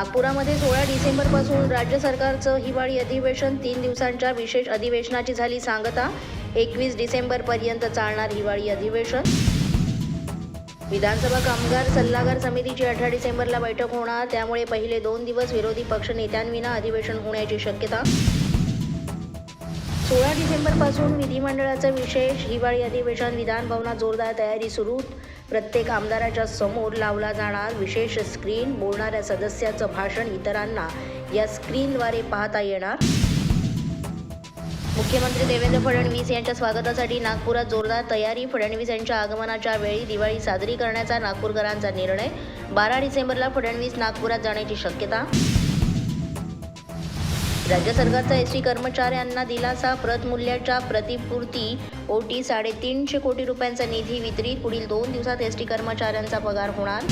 नागपुरामध्ये सोळा डिसेंबरपासून राज्य सरकारचं हिवाळी अधिवेशन तीन दिवसांच्या विशेष अधिवेशनाची झाली. सांगता एकवीस डिसेंबरपर्यंत चालणार हिवाळी अधिवेशन. विधानसभा कामगार सल्लागार समितीची अठरा डिसेंबरला बैठक होणार. त्यामुळे पहिले दोन दिवस विरोधी पक्ष नेत्यांविना अधिवेशन होण्याची शक्यता सोळा डिसेंबरपासून विधिमंडळाचं विशेष हिवाळी अधिवेशन विधानभवनात जोरदार तयारी सुरू. प्रत्येक आमदाराच्या समोर लावला जाणार विशेष स्क्रीन बोलणाऱ्या सदस्याचं भाषण इतरांना या स्क्रीनद्वारे पाहता येणार. मुख्यमंत्री देवेंद्र फडणवीस यांच्या स्वागतासाठी नागपुरात जोरदार तयारी. फडणवीस यांच्या आगमनाच्या वेळी दिवाळी साजरी करण्याचा नागपूरकरांचा निर्णय. बारा डिसेंबरला फडणवीस नागपुरात जाण्याची शक्यता राज्य सरकारचा एस टी कर्मचाऱ्यांना दिलासा प्रत मूल्याच्या प्रतिपूर्ती ओटी साडेतीनशे कोटी रुपयांचा निधी वितरित पुढील दोन दिवसात एस टी कर्मचाऱ्यांचा पगार होणार?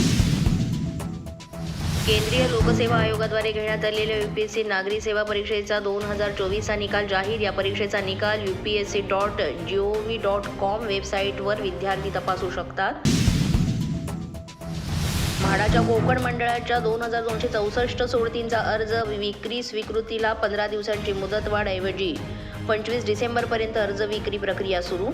केंद्रीय लोकसेवा आयोगाद्वारे घेण्यात आलेल्या यू पी एस सी नागरी सेवा परीक्षेचा दोन हजार चोवीसचा निकाल जाहीर. या परीक्षेचा निकाल U P S C dot G O V dot com वेबसाईटवर विद्यार्थी तपासू शकतात. म्हाडाच्या कोकण मंडळाच्या दोन हजार दोनशे चौसष्ट सोडतींचा अर्ज विक्री स्वीकृतीला पंधरा दिवसांची मुदतवाढ ऐवजी पंचवीस डिसेंबरपर्यंत अर्ज विक्री प्रक्रिया सुरू.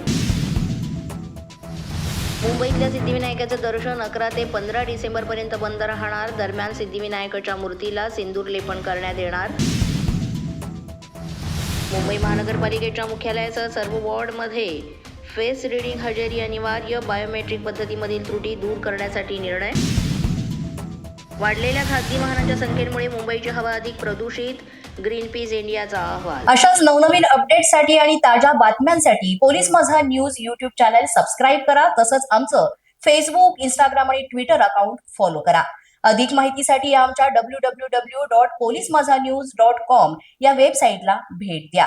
मुंबईतल्या सिद्धिविनायकाचं दर्शन अकरा ते पंधरा डिसेंबरपर्यंत बंद राहणार. दरम्यान सिद्धिविनायकाच्या मूर्तीला सिंदूर लेपन करण्यात येणार. मुंबई महानगरपालिकेच्या मुख्यालयासह सर्व वॉर्डमध्ये फेस रिडिंग हजेरी अनिवार्य बायोमेट्रिक पद्धतीमधील त्रुटी दूर करण्यासाठी निर्णय वाढलेल्या खासगी वाहनांच्या संख्येमुळे मुंबईची हवा अधिक प्रदूषित. ग्रीन पीस इंडियाचा अहवाल. अशाच नवनवीन अपडेटसाठी आणि ताज्या बातम्यांसाठी police Majha news YouTube channel subscribe करा. तसंच आमचं फेसबुक इंस्टाग्राम आणि ट्विटर अकाउंट फॉलो करा. अधिक माहितीसाठी आमच्या W W W dot police Majha news dot com या वेबसाईटला भेट द्या.